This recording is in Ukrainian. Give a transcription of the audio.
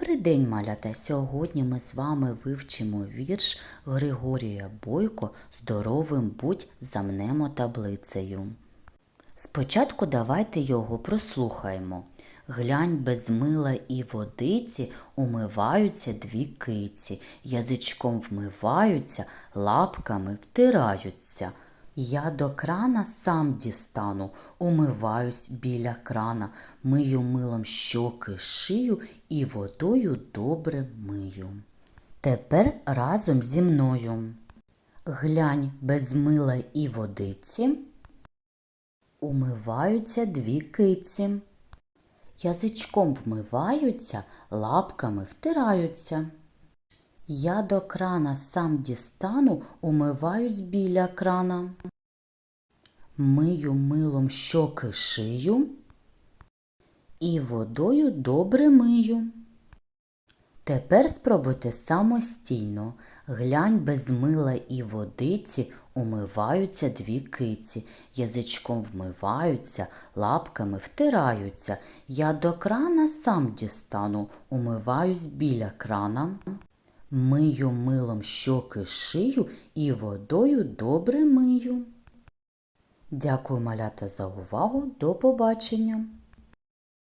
Добрий день, малята! Сьогодні ми з вами вивчимо вірш Григорія Бойко Здоровим будь замнемо таблицею. Спочатку давайте його прослухаємо. Глянь без мила і водиці умиваються дві киці, язичком вмиваються, лапками втираються. Я до крана сам дістану, умиваюсь біля крана, мию милом щоки, шию і водою добре мию. Тепер разом зі мною. Глянь без мила і водиці. Умиваються дві киці. Язичком вмиваються, лапками втираються. Я до крана сам дістану, умиваюсь біля крана. Мию милом щоки шию і водою добре мию. Тепер спробуйте самостійно. Глянь без мила і водиці умиваються дві киці, язичком вмиваються, лапками втираються. Я до крана сам дістану, умиваюсь біля крана. Мию милом щоки шию і водою добре мию. Дякую, малята, за увагу. До побачення!